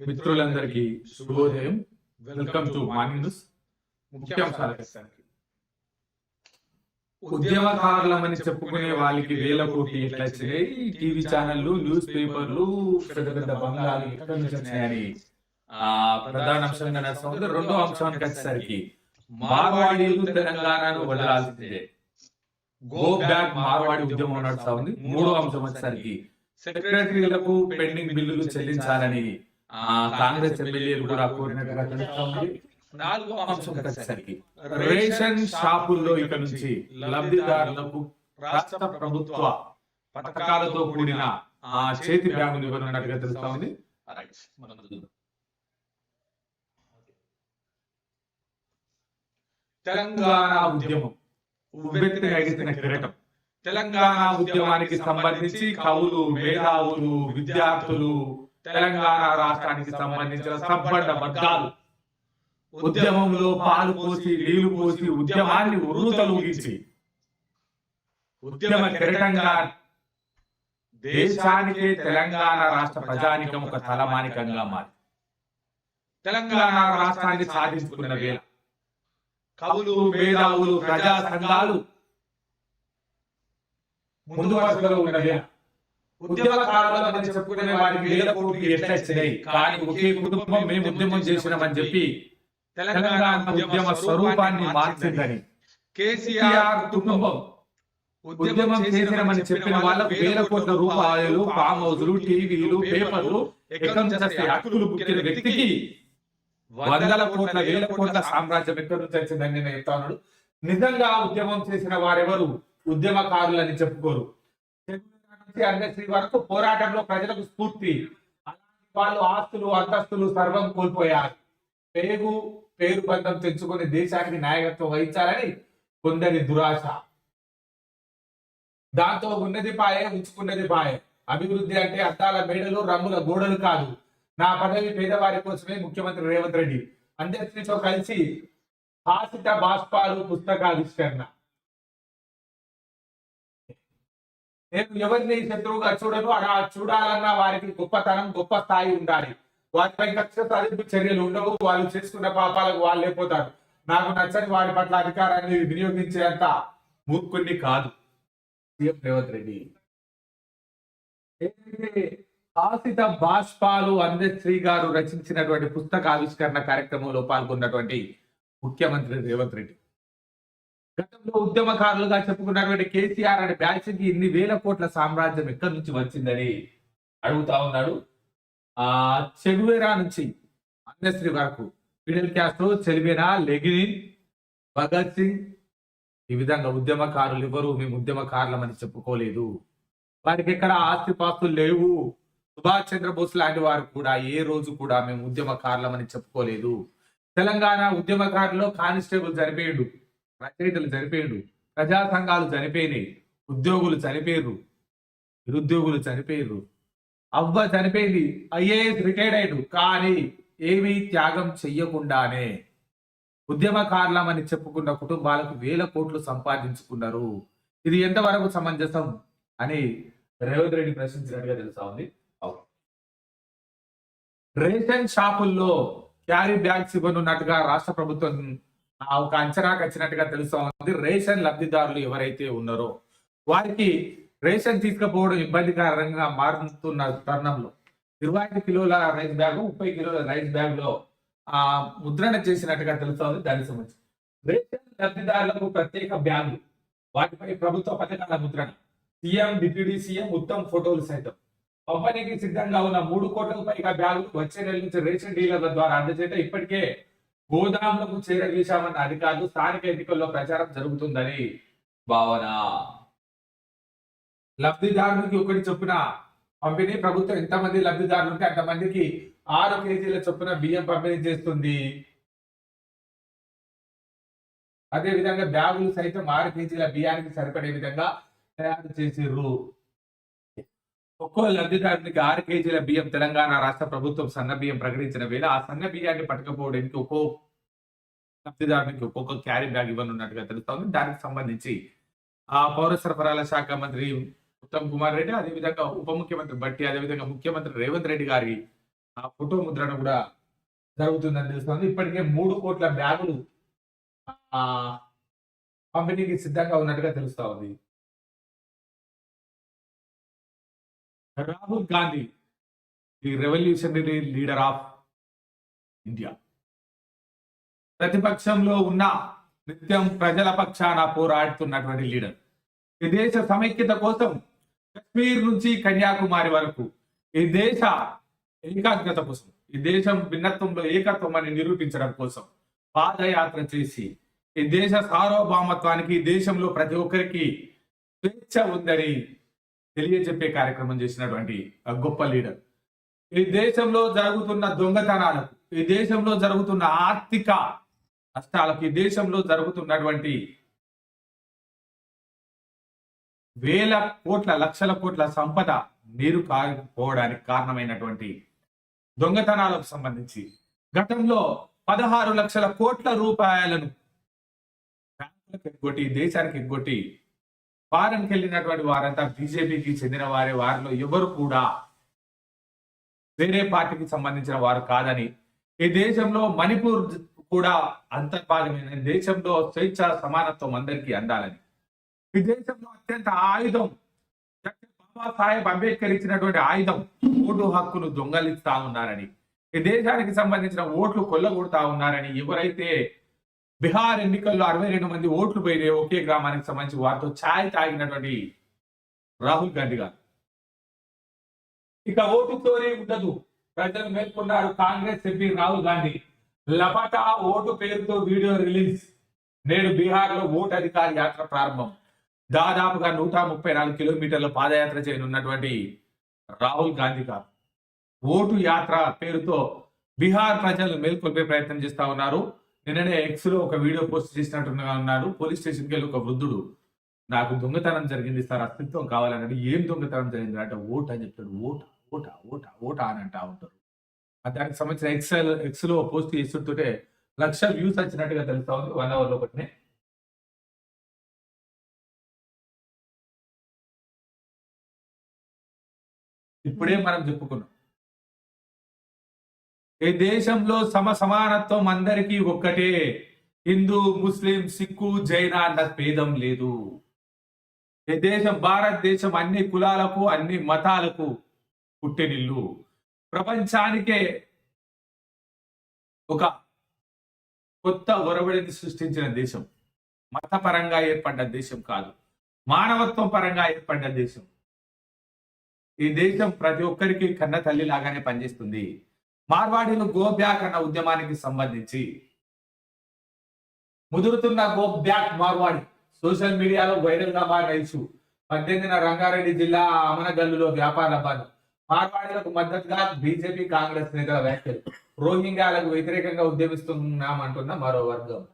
మిత్రులందరికీ శుభోదయం. Welcome to morning news ముఖ్యాంశాలకు ఉద్యమకారులమని చెప్పుకునే వాళ్ళకి వేల కోటి ఎట్లా వచ్చినాయి టీవీ ఛానళ్ళు న్యూస్ పేపర్లు పెద్ద పెద్ద బంగాలు ఎక్కడి నుంచి వచ్చినాయని ఆ ప్రధాన అంశంగా నడుస్తుంది రెండో అంశానికి వచ్చేసరికి మార్వాడీలు తెలంగాణను వదలాల్సిందే. గో బ్యాక్ మార్వాడి ఉద్యమం నడుస్తా ఉంది. మూడో అంశం వచ్చేసరికి సెక్రటరీలకు పెండింగ్ బిల్లులు చెల్లించాలని కాంగ్రెస్ ఎమ్మెల్యేలు కూడా కోరినట్టుగా తెలుస్తోంది నాలుగో అంశం వచ్చేసరికి రేషన్ షాపుల్లో ఇక నుంచి లబ్ధిదారులకు రాష్ట్ర ప్రభుత్వ పథకాలతో కూడిన ఆ చేతి బ్యాగులు ఇవ్వనున్నట్టుగా తెలుస్తా ఉంది. తెలంగాణ ఉద్యమం. ఉవ్వెత్తిన ఎగిసిన కిరీటం. తెలంగాణ ఉద్యమానికి సంబంధించి కవులు మేధావులు విద్యార్థులు తెలంగాణ రాష్ట్రానికి సంబంధించిన సంపన్న వర్గాలు ఉద్యమంలో పాలు పోసి నీళ్ళు పోసి ఉద్యమాన్ని ఉర్రూతలూగించి ఉద్యమ కిరటంగా దేశానికే తెలంగాణ రాష్ట్ర ప్రజానికం ఒక తలమానికంగా మారి తెలంగాణ రాష్ట్రాన్ని సాధించుకున్న వేళ కవులు మేధావులు ప్రజా సంఘాలు ముందు వరుసలో ఉన్న వేళ ఉద్యమకారులని చెప్పుకునే వారికి వేల కోట్లు ఎట్లా ఇచ్చినాయి? కానీ ఒకే కుటుంబం మేము ఉద్యమం చేసినామని చెప్పి తెలంగాణ ఉద్యమ స్వరూపాన్ని మార్చిందని. కేసీఆర్ కుటుంబం ఉద్యమం చేసినామని చెప్పిన వాళ్ళ వేల కోట్ల రూపాయలు ఫామ్ హౌస్లు టీవీలు పేపర్లు ఎక్కడ చేస్తే వస్తాయి హక్కులు పుట్టిన వ్యక్తికి వందల కోట్ల వేల కోట్ల సామ్రాజ్యం ఎక్కడ నుంచి వచ్చిందని నేను చెప్తాను నిజంగా ఉద్యమం చేసిన వారెవరు? ఉద్యమకారులని చెప్పుకోరు. నుంచి అందశ్రీ వరకు పోరాటంలో ప్రజలకు స్ఫూర్తి. వాళ్ళు ఆస్తులు అంతస్తులు సర్వం కోల్పోయారు. పేరు పేరు బంధం తెచ్చుకొని దేశానికి నాయకత్వం వహించాలని కొందరి దురాశ. దాంతో ఉన్నది పాయే ఉంచుకున్నది పాయే. అభివృద్ధి అంటే అద్దాల మేడలు రంగుల గోడలు కాదు. నా పదవి పేదవారి కోసమే ముఖ్యమంత్రి రేవంత్ రెడ్డి. అందరితో కలిసి హాసిత బాష్పాలు పుస్తకావిష్కరణ నేను ఎవరిని శత్రువుగా చూడను అలా చూడాలన్నా వారికి గొప్పతనం గొప్ప స్థాయి ఉండాలి. వారిపై కక్ష సాధింపు చర్యలు ఉండవు. వాళ్ళు చేసుకున్న పాపాలకు వాళ్ళు లేకపోతారు. నాకు నచ్చని వారి పట్ల అధికారాన్ని వినియోగించేంత మూర్ఖుణ్ణి కాదు. సీఎం రేవంత్ రెడ్డి. ఏదైతే ఆసిత బాష్పాలు అందశ్రీ గారు రచించినటువంటి పుస్తక ఆవిష్కరణ కార్యక్రమంలో పాల్గొన్నటువంటి ముఖ్యమంత్రి రేవంత్ రెడ్డి. గతంలో ఉద్యమకారులుగా చెప్పుకున్నటువంటి కేసీఆర్ అనే బ్యాచ్కి ఇన్ని వేల కోట్ల సామ్రాజ్యం ఎక్కడి నుంచి వచ్చిందని అడుగుతా ఉన్నాడు. ఆ చెగువేరా నుంచి అన్నశ్రీ వరకు ఫిడెల్ క్యాస్ట్రో చెలివేనా లెగిన్ భగత్ సింగ్ ఈ విధంగా ఉద్యమకారులు ఎవరు మేము ఉద్యమకారులమని చెప్పుకోలేదు. వారికి ఎక్కడ ఆస్తిపాస్తులు లేవు. సుభాష్ చంద్రబోస్ లాంటి వారు కూడా ఏ రోజు కూడా మేము ఉద్యమకారులమని చెప్పుకోలేదు. తెలంగాణ ఉద్యమకారులో కానిస్టేబుల్ చనిపోయాడు రచయితలు చనిపోయాడు ప్రజా సంఘాలు చనిపోయినాయి. ఉద్యోగులు చనిపోయారు నిరుద్యోగులు చనిపోయారు అవ్వ చనిపోయింది. ఐఏఎస్ రిటైర్డ్ అయ్యాడు కానీ ఏమీ త్యాగం చెయ్యకుండానే ఉద్యమకారులమని చెప్పుకున్న కుటుంబాలకు వేల కోట్లు సంపాదించుకున్నారు. ఇది ఎంతవరకు సమంజసం? అని రేవంత్ రెడ్డి ప్రశ్నించినట్టుగా తెలుసా ఉంది. అవును. రేషన్ షాపుల్లో క్యారీ బ్యాగ్స్ ఇవ్వనున్నట్టుగా రాష్ట్ర ప్రభుత్వం ఒక అంచనాకు వచ్చినట్టుగా తెలుస్తా ఉంది. రేషన్ లబ్ధిదారులు ఎవరైతే ఉన్నారో వారికి రేషన్ తీసుకుపోవడం ఇబ్బందికరంగా మారుతున్న తరుణంలో ఇరవై ఐదు కిలోల రైస్ బ్యాగ్ ముప్పై కిలోల రైస్ బ్యాగ్లో ఆ ముద్రణ చేసినట్టుగా తెలుస్తోంది దానికి సంబంధించి రేషన్ లబ్ధిదారులకు ప్రత్యేక బ్యాగులు వాటిపై ప్రభుత్వ పథకాల ముద్రణ సీఎం డిప్యూటీ సీఎం ఉత్తమ్ ఫోటోలు సైతం. పంపిణీకి సిద్ధంగా ఉన్న మూడు కోట్ల పైగా బ్యాగులు వచ్చే నెల నుంచి రేషన్ డీలర్ల ద్వారా అందజేయడం ఇప్పటికే గోదాములకు చేరవేశామన్న అధికారులు స్థానిక ఎన్నికల్లో ప్రచారం జరుగుతుందని భావన. లబ్ధిదారునికి ఒకటి చొప్పున పంపిణీ ప్రభుత్వం ఎంతమంది లబ్ధిదారులు ఉంటే అంతమందికి ఆరు కేజీల చొప్పున బియ్యం పంపిణీ చేస్తుంది. అదే విధంగా బ్యాగులు సైతం ఆరు కేజీల బియ్యానికి సరిపడే విధంగా తయారు చేసిర్రు. ఒక్కో లబ్ధిదారునికి ఆరు కేజీల బియ్యం తెలంగాణ రాష్ట్ర ప్రభుత్వం సన్న బియ్యం ప్రకటించిన వేళ ఆ సన్న బియ్యాన్ని పట్టుకపోవడానికి ఒక్కో లబ్ధిదారునికి ఒక్కొక్క క్యారీ బ్యాగ్ ఇవ్వనున్నట్టుగా తెలుస్తోంది. దానికి సంబంధించి ఆ పౌర సరఫరాల శాఖ మంత్రి ఉత్తమ్ కుమార్ రెడ్డి అదేవిధంగా ఉప ముఖ్యమంత్రి బట్టి అదేవిధంగా ముఖ్యమంత్రి రేవంత్ రెడ్డి గారి ఆ ఫోటో ముద్రణ కూడా జరుగుతుందని తెలుస్తుంది. ఇప్పటికే మూడు కోట్ల బ్యాగులు ఆ పంపిణీకి సిద్ధంగా ఉన్నట్టుగా తెలుస్తా ఉంది Rahul Gandhi the revolutionary leader of India. ప్రతిపక్షంలో ఉన్న నిత్యం ప్రజల పక్షాన పోరాడుతున్నటువంటి లీడర్. ఈ దేశ సమైక్యత కోసం కశ్మీర్ నుంచి కన్యాకుమారి వరకు ఈ దేశ ఏకాగ్రత కోసం ఈ దేశం భిన్నత్వంలో ఏకత్వం అని నిరూపించడం కోసం పాదయాత్ర చేసి ఈ దేశ సార్వభౌమత్వానికి దేశంలో ప్రతి ఒక్కరికి స్వేచ్ఛ ఉందని తెలియజెప్పే కార్యక్రమం చేసినటువంటి గొప్ప లీడర్. ఈ దేశంలో జరుగుతున్న దొంగతనాలకు ఈ దేశంలో జరుగుతున్న ఆర్థిక నష్టాలకు ఈ దేశంలో జరుగుతున్నటువంటి వేల కోట్ల లక్షల కోట్ల సంపద నీరు కాకపోవడానికి కారణమైనటువంటి దొంగతనాలకు సంబంధించి గతంలో పదహారు లక్షల కోట్ల రూపాయలను బ్యాంకులకు ఎగ్గొట్టి దేశానికి ఎగ్గొట్టి ఫారెన్కి వెళ్ళినటువంటి వారంతా బీజేపీకి చెందిన వారే వారిలో ఎవరు కూడా వేరే పార్టీకి సంబంధించిన వారు కాదని. ఈ దేశంలో మణిపూర్ కూడా అంతర్భాగమైన దేశంలో స్వేచ్ఛ సమానత్వం అందరికీ అందాలని. ఈ దేశంలో అత్యంత ఆయుధం డాక్టర్ బాబాసాహెబ్ అంబేద్కర్ ఇచ్చినటువంటి ఆయుధం ఓటు హక్కును దొంగలిస్తా ఉన్నారని. ఈ దేశానికి సంబంధించిన ఓట్లు కొల్లగొడతా ఉన్నారని ఎవరైతే బీహార్ ఎన్నికల్లో అరవై రెండు మంది ఓట్లు పోయినాయి ఒకే గ్రామానికి సంబంధించి వారితో ఛాయ్ తాగినటువంటి రాహుల్ గాంధీ గారు. ఇక ఓటుతోనే ఉండదు. ప్రజలు మేల్కొన్నారు కాంగ్రెస్ ఎంపీ రాహుల్ గాంధీ. లపటా ఓటు పేరుతో వీడియో రిలీజ్. నేడు బీహార్లో ఓటు అధికార యాత్ర ప్రారంభం. దాదాపుగా నూట ముప్పై నాలుగు కిలోమీటర్ల పాదయాత్ర చేయనున్నటువంటి రాహుల్ గాంధీ గారు ఓటు యాత్ర పేరుతో బీహార్ ప్రజలు మేల్కొల్పే ప్రయత్నం చేస్తా ఉన్నారు. నిన్ననే ఎక్స్లో ఒక వీడియో పోస్ట్ చేసినట్టుగా ఉన్నాడు పోలీస్ స్టేషన్కి వెళ్ళి ఒక వృద్ధుడు నాకు దొంగతనం జరిగింది సార్ అస్తిత్వం కావాలన్నాడు. ఏం దొంగతనం జరిగింది అంటే ఓట్ అని చెప్తాడు. ఓట ఓట ఓట ఓట అని అంటా ఉంటారు. దానికి సంబంధించిన ఎక్సెల్ ఎక్స్లో పోస్ట్ చేస్తుంటే లక్ష వ్యూస్ వచ్చినట్టుగా తెలుస్తా ఉంది. వన్ అవర్ లోపటినే. ఇప్పుడే మనం చెప్పుకున్నాం. ఈ దేశంలో సమ సమానత్వం అందరికీ ఒక్కటే. హిందూ ముస్లిం సిక్కు జైన అన్న భేదం లేదు. ఈ దేశం భారతదేశం అన్ని కులాలకు అన్ని మతాలకు పుట్టినిల్లు. ప్రపంచానికే ఒక కొత్త ఒరవడిని సృష్టించిన దేశం. మతపరంగా ఏర్పడ్డ దేశం కాదు. మానవత్వం పరంగా ఏర్పడ్డ దేశం. ఈ దేశం ప్రతి ఒక్కరికి కన్న తల్లి లాగానే పనిచేస్తుంది. మార్వాడీలు గో బ్యాక్ అన్న ఉద్యమానికి సంబంధించి ముదురుతున్న గో బ్యాక్ మార్వాడి సోషల్ మీడియాలో వైరల్గా మారిన ఇష్యూ. పద్దెనిమిదిన రంగారెడ్డి జిల్లా అమనగల్లులో వ్యాపార బంద్. మార్వాడీలకు మద్దతుగా బీజేపీ కాంగ్రెస్ నేతల వ్యాఖ్యలు. రోహింగ్యాలకు వ్యతిరేకంగా ఉద్యమిస్తున్నామంటున్న మరో వర్గం.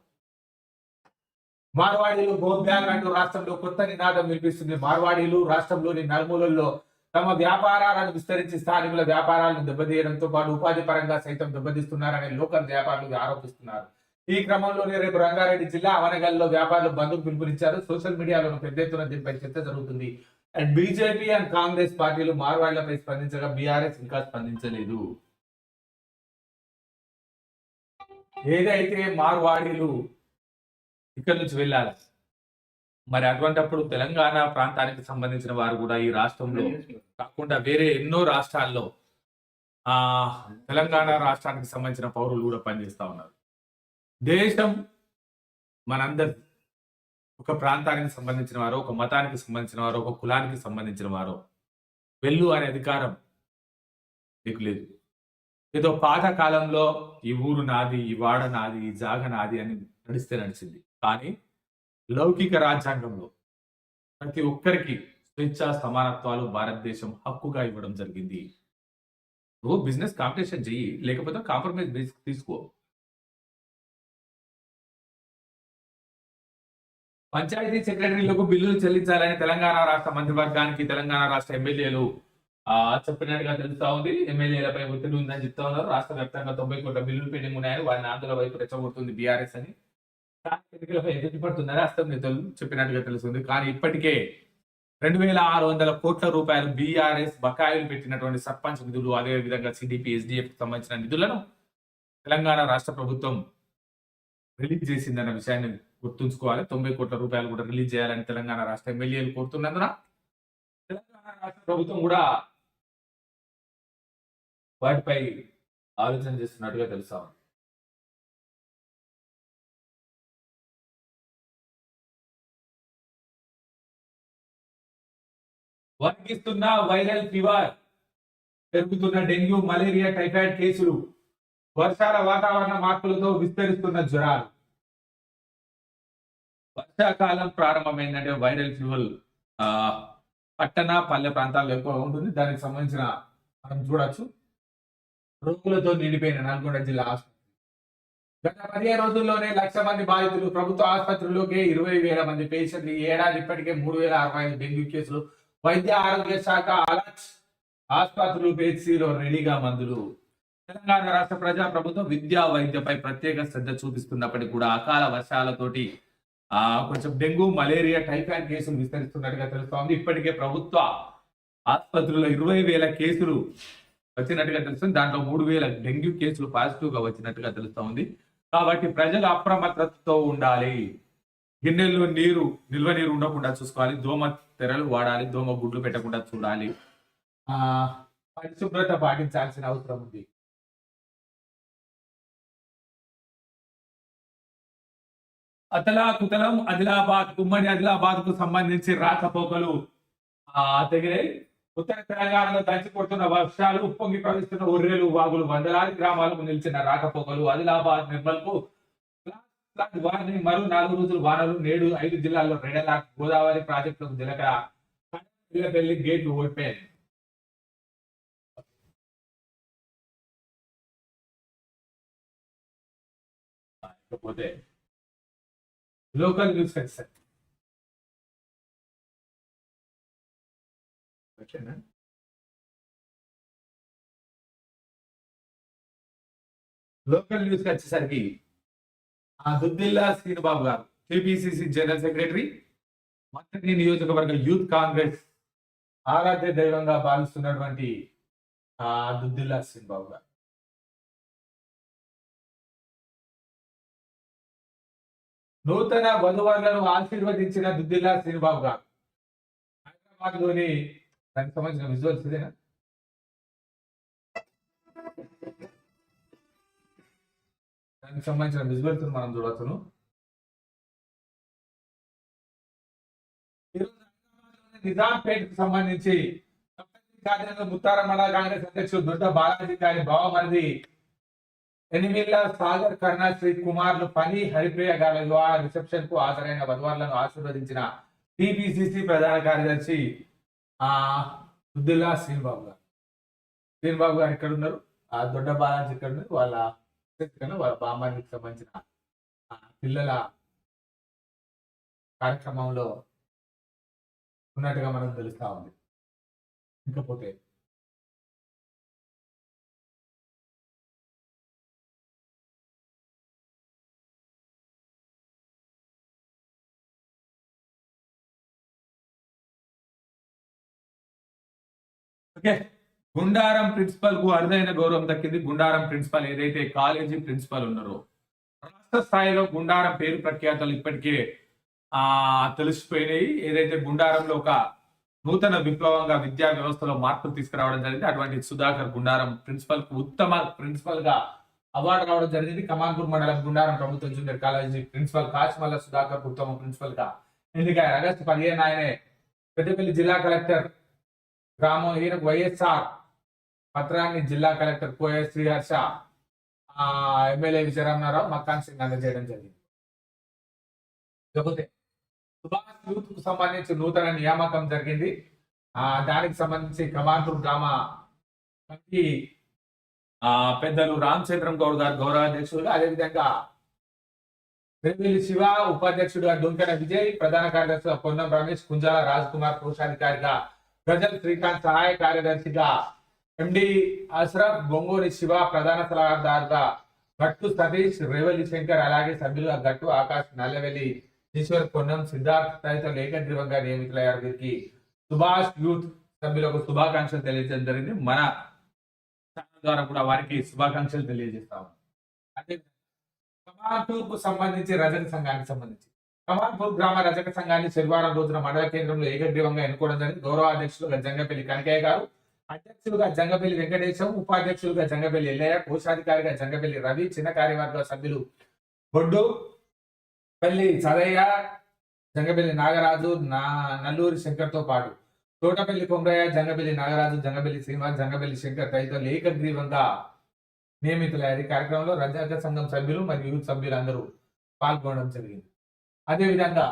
మార్వాడీలు గో బ్యాక్ అంటూ రాష్ట్రంలో కొత్త నినాదం వినిపిస్తుంది. మార్వాడీలు రాష్ట్రంలోని నలుమూలల్లో తమ వ్యాపారాలను విస్తరించి స్థానికుల వ్యాపారాలను దెబ్బతీయడంతో పాటు ఉపాధి పరంగా సైతం దెబ్బతీస్తున్నారని లోకల్ వ్యాపారులు ఆరోపిస్తున్నారు. ఈ క్రమంలోనే రేపు రంగారెడ్డి జిల్లా అవనగల్లో వ్యాపారులు బంధుకు పిలుపునిచ్చారు. సోషల్ మీడియాలో పెద్ద ఎత్తున దీనిపై చర్చ జరుగుతుంది. అండ్ బీజేపీ అండ్ కాంగ్రెస్ పార్టీలు మార్వాళ్ళపై స్పందించగా బీఆర్ఎస్ ఇంకా స్పందించలేదు. ఏదైతే మార్వాడీలు ఇక్కడి నుంచి వెళ్ళాలి? మరి అటువంటప్పుడు తెలంగాణ ప్రాంతానికి సంబంధించిన వారు కూడా ఈ రాష్ట్రంలో కాకుండా వేరే ఎన్నో రాష్ట్రాల్లో ఆ తెలంగాణ రాష్ట్రానికి సంబంధించిన పౌరులు కూడా పనిచేస్తా ఉన్నారు. దేశం మనందరి ఒక ప్రాంతానికి సంబంధించిన వారు ఒక మతానికి సంబంధించిన వారు ఒక కులానికి సంబంధించిన వారో వెళ్ళు అనే అధికారం మీకు లేదు. ఏదో పాత కాలంలో ఈ ఊరు నాది ఈ వాడ నాది ఈ జాగ నాది అని నడిస్తే నడిచింది. కానీ లౌకిక రాజ్యాంగంలో ప్రతి ఒక్కరికి స్వేచ్ఛ సమానత్వాలు భారతదేశం హక్కుగా ఇవ్వడం జరిగింది. నువ్వు బిజినెస్ కాంపిటీషన్ చెయ్యి లేకపోతే కాంప్రమైజ్ తీసుకో. పంచాయతీ సెక్రటరీలకు బిల్లులు చెల్లించాలని తెలంగాణ రాష్ట్ర మంత్రివర్గానికి తెలంగాణ రాష్ట్ర ఎమ్మెల్యేలు చెప్పినట్టుగా తెలుస్తా ఉంది. ఎమ్మెల్యేలపై ఒత్తిడి ఉందని చెప్తా ఉన్నారు. రాష్ట్ర వ్యాప్తంగా తొంభై కోట్ల బిల్లులు పెండింగ్ ఉన్నాయని వారిని ఆందోళన వైపు రెచ్చగొడుతుంది బీఆర్ఎస్ అని. స్థానిక ఎదుటిపడుతుందని నేతలు చెప్పినట్టుగా తెలుస్తుంది. కానీ ఇప్పటికే రెండు వేల ఆరు వందల కోట్ల రూపాయలు బీఆర్ఎస్ బకాయిలు పెట్టినటువంటి సర్పంచ్ నిధులు అదే విధంగా సిడిపి ఎస్డిఎఫ్ సంబంధించిన నిధులను తెలంగాణ రాష్ట్ర ప్రభుత్వం రిలీజ్ చేసిందన్న విషయాన్ని గుర్తుంచుకోవాలి. తొంభై కోట్ల రూపాయలు కూడా రిలీజ్ చేయాలని తెలంగాణ రాష్ట్ర ఎమ్మెల్యేలు కోరుతున్నందున తెలంగాణ రాష్ట్ర ప్రభుత్వం కూడా వాటిపై ఆలోచన చేస్తున్నట్టుగా తెలుసా వర్గిస్తున్న వైరల్ ఫీవర్ పెరుగుతున్న డెంగ్యూ మలేరియా టైఫాయిడ్ కేసులు వర్షాల వాతావరణ మార్పులతో విస్తరిస్తున్న జ్వరాలు. వర్షాకాలం ప్రారంభమైందంటే వైరల్ ఫీవర్ పట్టణ పల్లె ప్రాంతాల్లో ఎక్కువ ఉంటుంది. దానికి సంబంధించిన మనం చూడొచ్చు. రోగులతో నిండిపోయిన నల్గొండ జిల్లా ఆసుపత్రి. గత పదిహేను రోజుల్లోనే లక్ష మంది బాధితులు ప్రభుత్వ ఆసుపత్రుల్లోకి ఇరవై వేల మంది పేషెంట్లు ఏడాది ఇప్పటికే మూడు వేల అరవై ఐదు డెంగ్యూ కేసులు వైద్య ఆరోగ్య శాఖ అలర్ట్ ఆసుపత్రులు పేచీలో రెడీగా మందులు. తెలంగాణ రాష్ట్ర ప్రజా ప్రభుత్వం విద్యా వైద్యపై ప్రత్యేక శ్రద్ధ చూపిస్తున్నప్పటికీ కూడా అకాల వర్షాలతోటి ఆ కొంచెం డెంగ్యూ మలేరియా టైఫాయిడ్ కేసులు విస్తరిస్తున్నట్టుగా తెలుస్తోంది. ఇప్పటికే ప్రభుత్వ ఆసుపత్రుల్లో ఇరవై వేల కేసులు వచ్చినట్టుగా తెలుస్తుంది. దాంట్లో మూడు వేల డెంగ్యూ కేసులు పాజిటివ్గా వచ్చినట్టుగా తెలుస్తోంది. కాబట్టి ప్రజలు అప్రమత్తతో ఉండాలి. గిన్నెల్లో నీరు నిల్వ నీరు ఉండకుండా చూసుకోవాలి. దోమ తెరలు వాడాలి దోమ గుడ్లు పెట్టకుండా చూడాలి. ఆ పరిశుభ్రత పాటించాల్సిన అవసరం ఉంది. అతలా కుతలం ఆదిలాబాద్ ఉమ్మడి ఆదిలాబాద్కు సంబంధించి రాకపోకలు ఆ తెగిరాయి ఉత్తర తెలంగాణలో దంచి కొడుతున్న వర్షాలు ఉప్పొంగి ప్రవహిస్తున్న ఉర్రెలు వాగులు వందలాది గ్రామాలకు నిలిచిన రాకపోకలు ఆదిలాబాద్ నిర్మల్కు వారిని మరో నాలుగు రోజులు వానలు నేడు ఐదు జిల్లాల్లో రెడ్ గోదావరి ప్రాజెక్టులకు జలక పెళ్ళి గేట్లు ఓడిపోయాయి పోతే లోకల్ న్యూస్ వచ్చాయి ఓకేనా? లోకల్ న్యూస్ వచ్చేసరికి దుద్దిల్లా శ్రీనుబాబు గారు టిపిసిసి జనరల్ సెక్రటరీ మంత్రి నియోజకవర్గ యూత్ కాంగ్రెస్ ఆరాధ్య దైవంగా భావిస్తున్నటువంటి ఆ దుద్దిల్లా శ్రీనుబాబు గారు. నూతన వధువరులను ఆశీర్వదించిన దుద్దిల్లా శ్రీనుబాబు గారు. హైదరాబాద్లోని దానికి సంబంధించిన విజువల్స్ ఇదేనా? దానికి సంబంధించిన విజువల్స్ మనం చూడవచ్చును ఈరోజు హైదరాబాద్లోని నిజాంపేటకు సంబంధించి కార్యాలయంలో ముత్తారం మండల కాంగ్రెస్ అధ్యక్షుడు దొడ్డ బాలాజీ గారి బావమరిది ఎనిమిల్ల సాగర్ కర్ణ శ్రీ కుమార్లు పని హరిప్రియ గారి వివాహ రిసెప్షన్కు హాజరైన వధువారులను ఆశీర్వదించిన టిపిసిసి ప్రధాన కార్యదర్శి ఆ దుద్దుల్లా శ్రీనిబాబు గారు. శ్రీనిబాబు గారు ఇక్కడ ఉన్నారు ఆ దొడ్డ బాలాజీ ఇక్కడ ఉన్నారు వాళ్ళ ఇక్కడ వాళ్ళ బామ్మారికి సంబంధించిన పిల్లల కార్యక్రమంలో ఉన్నట్టుగా మనకు తెలుస్తూ ఉంది. ఇకపోతే ఓకే. గుండారం ప్రిన్సిపల్కు అరుదైన గౌరవం దక్కింది. గుండారం ప్రిన్సిపల్ ఏదైతే కాలేజీ ప్రిన్సిపల్ ఉన్నారో రాష్ట్ర స్థాయిలో గుండారం పేరు ప్రఖ్యాతలు ఇప్పటికే ఆ తెలిసిపోయినాయి. ఏదైతే గుండారంలో ఒక నూతన విప్లవంగా విద్యా వ్యవస్థలో మార్పులు తీసుకురావడం జరిగింది అటువంటి సుధాకర్ గుండారం ప్రిన్సిపల్కు ఉత్తమ ప్రిన్సిపల్గా అవార్డు రావడం జరిగింది. కమాన్పూర్ మండలం గుండారం ప్రభుత్వ junior college principal Kachimalla Sudhakar ఉత్తమ ప్రిన్సిపల్గా ఎన్నికయ్యారు ఆగస్టు పదిహేను ఆయనే పెద్దపల్లి జిల్లా కలెక్టర్ గ్రామం ఈయనకు వైఎస్ఆర్ పత్రాన్ని జిల్లా కలెక్టర్ కోయ శ్రీహర్ష ఆ ఎమ్మెల్యే విజయరామరావు మక్కాన్ సింగ్ అందజేయడం జరిగింది. లేకపోతే సుభాష్ యూత్కు సంబంధించి నూతన నియామకం జరిగింది. ఆ దానికి సంబంధించి కమాండూర్ గ్రామ కమిటీ ఆ పెద్దలు రామచంద్రం గౌడ్ గారు గౌరవాధ్యక్షులుగా అదేవిధంగా పెరివెల్లి శివ ఉపాధ్యక్షుడుగా డొంకన విజయ్ ప్రధాన కార్యదర్శిగా పొన్నం రమేష్ కుంజాల రాజ్ కుమార్ కోశాధికారిగా గజల్ శ్రీకాంత్ సహాయ కార్యదర్శిగా ఎండి అష్రఫ్ బొంగోని శివ ప్రధాన సలహాదారుగా గట్టు సతీష్ రేవల్లి శంకర్ అలాగే సభ్యులుగా గట్టు ఆకాష్ నల్లవెల్లి ఈశ్వర్ పొన్నం సిద్ధార్థ్ తదితరులు ఏకగ్రీవంగా నియమితులయ్యారు వీరికి. సుభాష్ యూత్ సభ్యులకు శుభాకాంక్షలు తెలియజేయడం జరిగింది. మన ఛానల్ ద్వారా కూడా వారికి శుభాకాంక్షలు తెలియజేస్తాము అదే కమాన్పూర్ సంబంధించి రజక సంఘానికి సంబంధించి. కమాన్పూర్ గ్రామ రజక సంఘాన్ని శనివారం రోజున మండల కేంద్రంలో ఏకగ్రీవంగా ఎన్నుకోవడం జరిగింది. గౌరవ అధ్యక్షులుగా జంగపల్లి కనకయ్య గారు అధ్యక్షులుగా జంగపల్లి వెంకటేశం ఉపాధ్యక్షులుగా జంగపల్లి ఎల్లయ్య కోశాధికారిగా జంగపల్లి రవి చిన్న కార్యవర్గ సభ్యులు బొడ్డు పల్లి చదయ్య జంగపల్లి నాగరాజు నా నల్లూరి శంకర్తో పాటు తోటపల్లి కొమరయ్య జంగపల్లి నాగరాజు జంగపల్లి శ్రీనివాస్ జంగపల్లి శంకర్ తదితరులు ఏకగ్రీవంగా నియమితులయ్యారు. ఈ కార్యక్రమంలో రజాక సంఘం సభ్యులు మరియు యూత్ సభ్యులు అందరూ పాల్గొనడం జరిగింది. అదేవిధంగా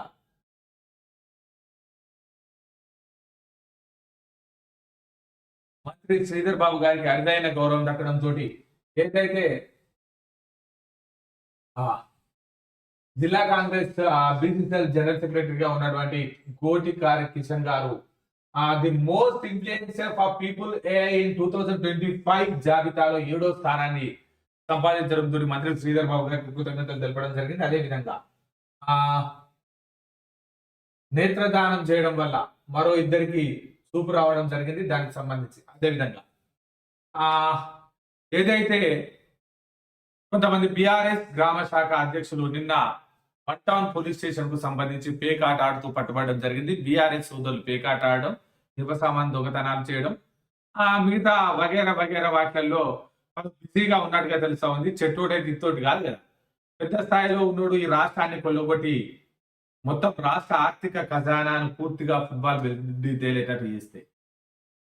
మంత్రి శ్రీధర్ బాబు గారికి అరుదైన గౌరవం దక్కడంతో ఏదైతే ఆ, జిల్లా కాంగ్రెస్ బీసీసీఎల్ జనరల్ సెక్రటరీగా ఉన్నటువంటి కోటి కారి కిషన్ గారు the most influencer of people AI in two thousand twenty five జాబితాలో ఏడో స్థానాన్ని సంపాదించడం తోటి మంత్రి శ్రీధర్ బాబు గారికి కృతజ్ఞతలు తెలపడం జరిగింది. అదే విధంగా ఆ నేత్రదానం చేయడం వల్ల మరో ఇద్దరికి చూపు రావడం జరిగింది. దానికి సంబంధించి అదేవిధంగా. ఆ ఏదైతే కొంతమంది బీఆర్ఎస్ గ్రామ శాఖ అధ్యక్షులు నిన్న వన్ టౌన్ పోలీస్ స్టేషన్కు సంబంధించి పేకాట ఆడుతూ పట్టుబడడం జరిగింది. బీఆర్ఎస్ సోదరులు పేకాట ఆడడం నిపసామాన్ దొంగతనాలు చేయడం ఆ మిగతా వగేరా వగేరా వాటిల్లో వాళ్ళు బిజీగా ఉన్నట్టుగా తెలుస్తా ఉంది. చెట్టోటైతే దిత్తోటి కాదు కదా. పెద్ద స్థాయిలో ఉన్నోడు ఈ రాష్ట్రాన్ని కొల్లగొట్టి మొత్తం రాష్ట్ర ఆర్థిక ఖజానాను పూర్తిగా ఫుట్బాల్ తేలేటట్టు చేస్తే.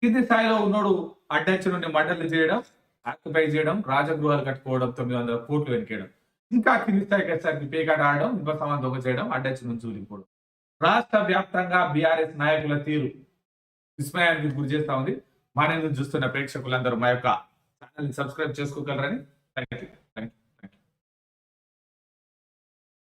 కింది స్థాయిలో ఉన్నోడు అడ్డంచి నుండి మండలి చేయడం ఆక్యుపై చేయడం రాజగృహాలు కట్టుకోవడం తొమ్మిది వందల కోట్లు వెనికేయడం. ఇంకా కింది స్థాయికి వచ్చేసరికి పేకాట ఆడడం ఇంపసమాన్ దొంగ చేయడం అడ్డంచి నుంచి ఊరిపోవడం రాష్ట్ర వ్యాప్తంగా బీఆర్ఎస్ నాయకుల తీరు విస్మయానికి గురి చేస్తా ఉంది. మా నేను చూస్తున్న ప్రేక్షకులందరూ మా యొక్క ఛానల్ని సబ్స్క్రైబ్ చేసుకోగలరని థ్యాంక్ యూ